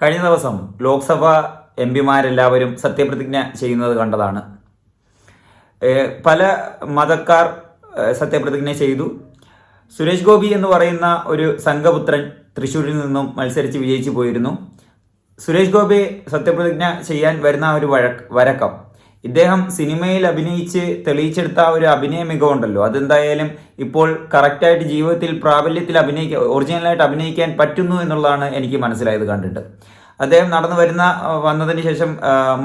കഴിഞ്ഞ ദിവസം ലോക്സഭ എം പിമാരെല്ലാവരും സത്യപ്രതിജ്ഞ ചെയ്യുന്നത് കണ്ടതാണ്. പല മതക്കാർ സത്യപ്രതിജ്ഞ ചെയ്തു. സുരേഷ് ഗോപി എന്ന് പറയുന്ന ഒരു സംഘപുത്രൻ തൃശ്ശൂരിൽ നിന്നും മത്സരിച്ച് വിജയിച്ചു പോയിരുന്നു. സുരേഷ് ഗോപി സത്യപ്രതിജ്ഞ ചെയ്യാൻ വരുന്ന ഒരു വഴ വരക്കം ഇദ്ദേഹം സിനിമയിൽ അഭിനയിച്ച് തെളിയിച്ചെടുത്ത ആ ഒരു അഭിനയ മികവുണ്ടല്ലോ. അതെന്തായാലും ഇപ്പോൾ കറക്റ്റായിട്ട് ജീവിതത്തിൽ പ്രാബല്യത്തിൽ അഭിനയിക്കാൻ ഒറിജിനലായിട്ട് അഭിനയിക്കാൻ പറ്റുന്നു എന്നുള്ളതാണ് എനിക്ക് മനസ്സിലായത് കണ്ടിട്ട്. അദ്ദേഹം നടന്നു വരുന്ന വന്നതിന് ശേഷം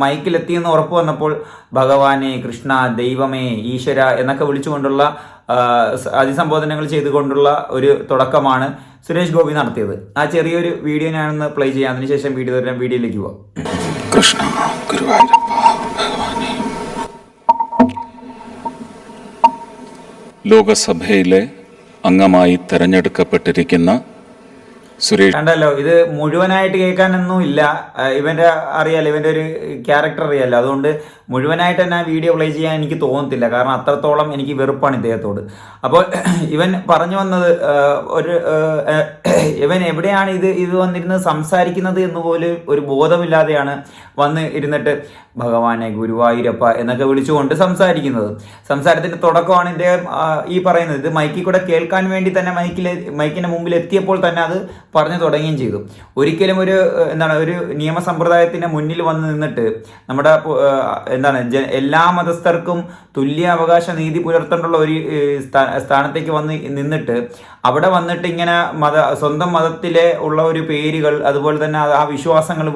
മൈക്കിലെത്തിയെന്ന് ഉറപ്പ് വന്നപ്പോൾ ഭഗവാനെ കൃഷ്ണ ദൈവമേ ഈശ്വര എന്നൊക്കെ വിളിച്ചുകൊണ്ടുള്ള അതിസംബോധനകൾ ചെയ്തുകൊണ്ടുള്ള ഒരു തുടക്കമാണ് സുരേഷ് ഗോപി നടത്തിയത്. ആ ചെറിയൊരു വീഡിയോ ഞാനൊന്ന് പ്ലേ ചെയ്യാം. അതിനുശേഷം വീഡിയോ തരാം വീഡിയോയിലേക്ക് പോവാം. കൃഷ്ണ ലോകസഭയിലെ അംഗമായി തെരഞ്ഞെടുക്കപ്പെട്ടിരിക്കുന്ന സുരേഷ്. കണ്ടല്ലോ ഇത് മുഴുവനായിട്ട് കേൾക്കാനൊന്നും ഇല്ല. ഇവന്റെ അറിയാലോ ഇവന്റെ ഒരു ക്യാരക്ടർ അറിയാലോ. അതുകൊണ്ട് മുഴുവനായിട്ട് തന്നെ വീഡിയോ പ്ലേ ചെയ്യാൻ എനിക്ക് തോന്നത്തില്ല. കാരണം അത്രത്തോളം എനിക്ക് വെറുപ്പാണ് ഇദ്ദേഹത്തോട്. അപ്പോൾ ഇവൻ പറഞ്ഞു വന്നത് ഒരു ഇവൻ എവിടെയാണ് ഇത് ഇത് വന്നിരുന്ന് സംസാരിക്കുന്നത് എന്ന് പോലും ഒരു ബോധമില്ലാതെയാണ് വന്ന് ഇരുന്നിട്ട് ഭഗവാനെ ഗുരുവായൂരപ്പ എന്നൊക്കെ വിളിച്ചുകൊണ്ട് സംസാരിക്കുന്നത്. സംസാരത്തിന്റെ തുടക്കമാണ് ഇദ്ദേഹം ഈ പറയുന്നത്. ഇത് മൈക്കിൽ കൂടെ കേൾക്കാൻ വേണ്ടി തന്നെ മൈക്കിൽ മൈക്കിന്റെ മുമ്പിൽ എത്തിയപ്പോൾ തന്നെ അത് പറഞ്ഞു തുടങ്ങുകയും ചെയ്തു. ഒരിക്കലും ഒരു എന്താണ് ഒരു നിയമസമ്പ്രദായത്തിന്റെ മുന്നിൽ വന്ന് നിന്നിട്ട് നമ്മുടെ എന്താണ് എല്ലാ മതസ്ഥർക്കും തുല്യ അവകാശ നീതി പുലർത്തേണ്ടുള്ള ഒരു സ്ഥാനത്തേക്ക് വന്ന് നിന്നിട്ട് അവിടെ വന്നിട്ട് ഇങ്ങനെ മത സ്വന്തം മതത്തിലെ ഉള്ള ഒരു പേരുകൾ അതുപോലെ തന്നെ ആ- വിശ്വാസങ്ങൾ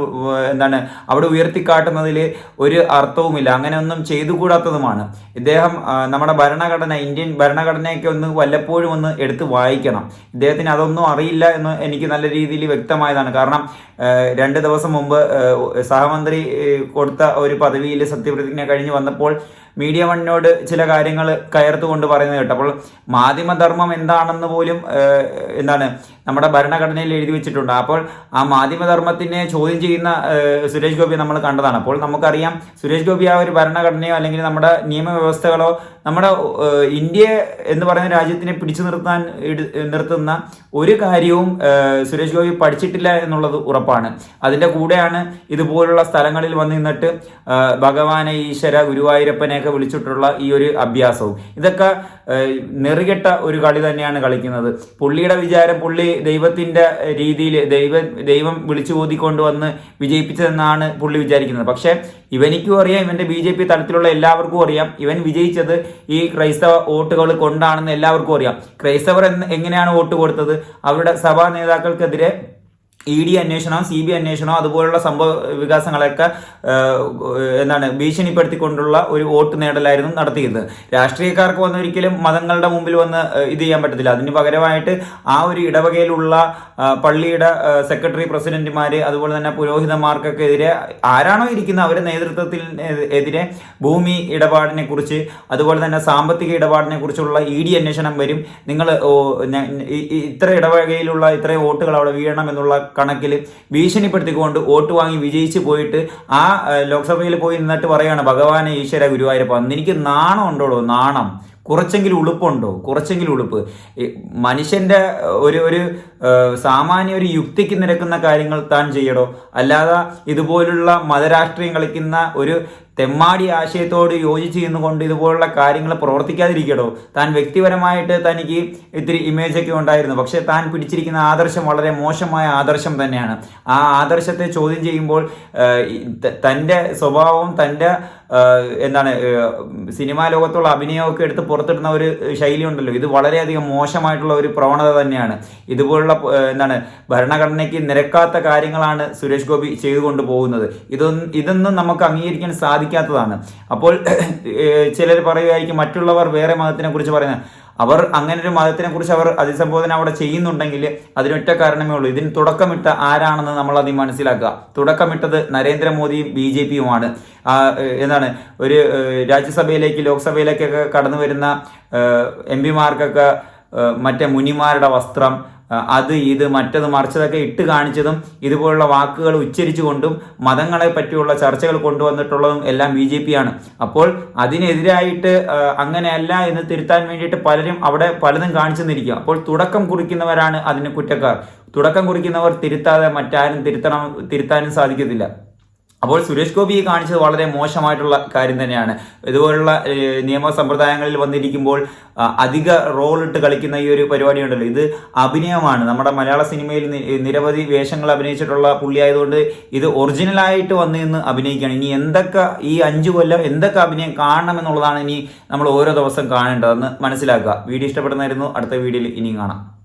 എന്താണ് അവിടെ ഉയർത്തിക്കാട്ടുന്നതിൽ ഒരു അർത്ഥവുമില്ല. അങ്ങനെ ഒന്നും ചെയ്തുകൂടാത്തതുമാണ്. ഇദ്ദേഹം നമ്മുടെ ഭരണഘടന ഇന്ത്യൻ ഭരണഘടനയൊക്കെ ഒന്ന് വല്ലപ്പോഴും ഒന്ന് എടുത്ത് വായിക്കണം. ഇദ്ദേഹത്തിന് അതൊന്നും അറിയില്ല എന്ന് എനിക്ക് നല്ല രീതിയിൽ വ്യക്തമായതാണ്. കാരണം രണ്ട് ദിവസം മുമ്പ് സഹമന്ത്രി കൊടുത്ത ഒരു പദവിയിൽ സത്യപ്രതിജ്ഞ കഴിഞ്ഞ് വന്നപ്പോൾ മീഡിയ വണ്ണിനോട് ചില കാര്യങ്ങൾ കയർത്തുകൊണ്ട് പറയുന്നത് കേട്ടപ്പോൾ മാധ്യമധർമ്മം എന്താണെന്ന് പോലും എന്താണ് നമ്മുടെ ഭരണഘടനയിൽ എഴുതി വെച്ചിട്ടുണ്ട്. അപ്പോൾ ആ മാധ്യമധർമ്മത്തിനെ ചോദ്യം ചെയ്യുന്ന സുരേഷ് ഗോപി നമ്മൾ കണ്ടതാണ്. അപ്പോൾ നമുക്കറിയാം സുരേഷ് ഗോപി ആ ഒരു ഭരണഘടനയോ അല്ലെങ്കിൽ നമ്മുടെ നിയമവ്യവസ്ഥകളോ നമ്മുടെ ഇന്ത്യ എന്ന് പറയുന്ന രാജ്യത്തിനെ പിടിച്ചു നിർത്താൻ നിർത്തുന്ന ഒരു കാര്യവും സുരേഷ് ഗോപി പഠിച്ചിട്ടില്ല എന്നുള്ളത് ഉറപ്പാണ്. അതിന്റെ കൂടെയാണ് ഇതുപോലുള്ള സ്ഥലങ്ങളിൽ വന്ന് നിന്നിട്ട് ഭഗവാനെ ഈശ്വര ഗുരുവായൂരപ്പനെയൊക്കെ വിളിച്ചിട്ടുള്ള ഈ ഒരു അഭ്യാസവും. ഇതൊക്കെ നെറികെട്ട ഒരു കളി തന്നെയാണ് കളിക്കുന്നത്. പുള്ളിയുടെ വിചാരം പുള്ളി ദൈവത്തിന്റെ രീതിയിൽ ദൈവ ദൈവം വിളിച്ചു ഓതിക്കൊണ്ട് വന്ന് വിജയിപ്പിച്ചതെന്നാണ് പുള്ളി വിചാരിക്കുന്നത്. പക്ഷേ ഇവനിക്കും അറിയാം ഇവന്റെ ബി ജെ പി തലത്തിലുള്ള എല്ലാവർക്കും അറിയാം. ഇവൻ വിജയിച്ചത് ഈ ക്രൈസ്തവ വോട്ടുകൾ കൊണ്ടാണെന്ന് എല്ലാവർക്കും അറിയാം. ക്രൈസ്തവർ എങ്ങനെയാണ് വോട്ട് കൊടുത്തത്? അവരുടെ സഭാ നേതാക്കൾക്കെതിരെ ഇ ഡി അന്വേഷണം സി ബി അന്വേഷണം അതുപോലുള്ള സംഭവ വികാസങ്ങളൊക്കെ എന്താണ് ഭീഷണിപ്പെടുത്തിക്കൊണ്ടുള്ള ഒരു വോട്ട് നേടലായിരുന്നു നടത്തിയത് രാഷ്ട്രീയക്കാർക്ക് വന്ന് ഒരിക്കലും മതങ്ങളുടെ മുമ്പിൽ വന്ന് ഇത് ചെയ്യാൻ പറ്റത്തില്ല. അതിന് പകരമായിട്ട് ആ ഒരു ഇടവകയിലുള്ള പള്ളിയുടെ സെക്രട്ടറി പ്രസിഡന്റുമാര് അതുപോലെ തന്നെ പുരോഹിതന്മാർക്കൊക്കെ എതിരെ ആരാണോ ഇരിക്കുന്ന അവരുടെ നേതൃത്വത്തിൽ എതിരെ ഭൂമി ഇടപാടിനെ കുറിച്ച് അതുപോലെ തന്നെ സാമ്പത്തിക ഇടപാടിനെ കുറിച്ചുള്ള ഇ ഡി അന്വേഷണം വരും. നിങ്ങൾ ഇത്ര ഇടവകയിലുള്ള ഇത്ര വോട്ടുകൾ അവിടെ വീഴണം എന്നുള്ള കണക്കിൽ ഭീഷണിപ്പെടുത്തിക്കൊണ്ട് വോട്ട് വാങ്ങി വിജയിച്ച് പോയിട്ട് ആ ലോക്സഭയിൽ പോയി നിന്നിട്ട് പറയുകയാണ് ഭഗവാനെ ഈശ്വര ഗുരുവായൂരപ്പ എനിക്ക് നാണം ഉണ്ടോളൂ നാണം. കുറച്ചെങ്കിലും ഉളുപ്പുണ്ടോ? കുറച്ചെങ്കിലും ഉളുപ്പ്. മനുഷ്യന്റെ ഒരു ഒരു സാമാന്യ ഒരു യുക്തിക്ക് നിരക്കുന്ന കാര്യങ്ങൾ താൻ ചെയ്യടോ? അല്ലാതെ ഇതുപോലുള്ള മതരാഷ്ട്രീയം കളിക്കുന്ന ഒരു തെമ്മാടി ആശയത്തോട് യോജിച്ച് ചെയ്യുന്നുകൊണ്ട് ഇതുപോലുള്ള കാര്യങ്ങൾ പ്രവർത്തിക്കാതിരിക്കടോ? താൻ വ്യക്തിപരമായിട്ട് തനിക്ക് ഇത്തിരി ഇമേജൊക്കെ ഉണ്ടായിരുന്നു. പക്ഷെ താൻ പിടിച്ചിരിക്കുന്ന ആദർശം വളരെ മോശമായ ആദർശം തന്നെയാണ്. ആ ആദർശത്തെ ചോദ്യം ചെയ്യുമ്പോൾ തന്റെ സ്വഭാവവും തന്റെ എന്താണ് സിനിമാ ലോകത്തുള്ള അഭിനയമൊക്കെ എടുത്ത് പുറത്തിടുന്ന ഒരു ശൈലി ഉണ്ടല്ലോ ഇത് വളരെയധികം മോശമായിട്ടുള്ള ഒരു പ്രവണത തന്നെയാണ്. ഇതുപോലുള്ള എന്താണ് ഭരണഘടനയ്ക്ക് നിരക്കാത്ത കാര്യങ്ങളാണ് സുരേഷ് ഗോപി ചെയ്തുകൊണ്ട് പോകുന്നത്. ഇതൊന്നും ഇതൊന്നും നമുക്ക് അംഗീകരിക്കാൻ സാധിക്കാത്തതാണ്. അപ്പോൾ ചിലർ പറയുമായിരിക്കും മറ്റുള്ളവർ വേറെ മതത്തിനെ കുറിച്ച് പറയുന്നത്. അവർ അങ്ങനെ ഒരു മതത്തിനെ കുറിച്ച് അവർ അതിസംബോധന അവിടെ ചെയ്യുന്നുണ്ടെങ്കിൽ അതിനൊറ്റ കാരണമേ ഉള്ളൂ. ഇതിന് തുടക്കമിട്ട ആരാണെന്ന് നമ്മൾ ആദ്യം മനസ്സിലാക്കുക. തുടക്കമിട്ടത് നരേന്ദ്രമോദിയും ബി ജെ പിയുമാണ്. എന്താണ് ഒരു രാജ്യസഭയിലേക്ക് ലോക്സഭയിലേക്കൊക്കെ കടന്നു വരുന്ന എം പിമാർക്കൊക്കെ മറ്റേ മുനിമാരുടെ വസ്ത്രം അത് ഇത് മറ്റത് മറിച്ചതൊക്കെ ഇട്ട് കാണിച്ചതും ഇതുപോലുള്ള വാക്കുകൾ ഉച്ചരിച്ചുകൊണ്ടും മതങ്ങളെ പറ്റിയുള്ള ചർച്ചകൾ കൊണ്ടുവന്നിട്ടുള്ളതും എല്ലാം ബി ജെ പി ആണ്. അപ്പോൾ അതിനെതിരായിട്ട് അങ്ങനെയല്ല എന്ന് തിരുത്താൻ വേണ്ടിയിട്ട് പലരും അവിടെ പലതും കാണിച്ചു നിന്നിരിക്കും അപ്പോൾ തുടക്കം കുറിക്കുന്നവരാണ് അതിന് കുറ്റക്കാർ. തുടക്കം കുറിക്കുന്നവർ തിരുത്താതെ മറ്റാരും തിരുത്തണം തിരുത്താനും സാധിക്കത്തില്ല. അപ്പോൾ സുരേഷ് ഗോപി ഈ കാണിച്ചത് വളരെ മോശമായിട്ടുള്ള കാര്യം തന്നെയാണ്. ഇതുപോലുള്ള നിയമ സമ്പ്രദായങ്ങളിൽ വന്നിരിക്കുമ്പോൾ അധിക റോൾ ഇട്ട് കളിക്കുന്ന ഈ ഒരു പരിപാടി ഉണ്ടല്ലോ ഇത് അഭിനയമാണ്. നമ്മുടെ മലയാള സിനിമയിൽ നിരവധി വേഷങ്ങൾ അഭിനയിച്ചിട്ടുള്ള പുള്ളിയായതുകൊണ്ട് ഇത് ഒറിജിനലായിട്ട് വന്ന് നിന്ന് അഭിനയിക്കുകയാണ്. ഇനി എന്തൊക്കെ ഈ അഞ്ചു കൊല്ലം എന്തൊക്കെ അഭിനയം കാണണം എന്നുള്ളതാണ് ഇനി നമ്മൾ ഓരോ ദിവസം കാണേണ്ടതെന്ന് മനസ്സിലാക്കുക. വീഡിയോ ഇഷ്ടപ്പെടുന്നതായിരുന്നു അടുത്ത വീഡിയോയിൽ ഇനിയും കാണാം.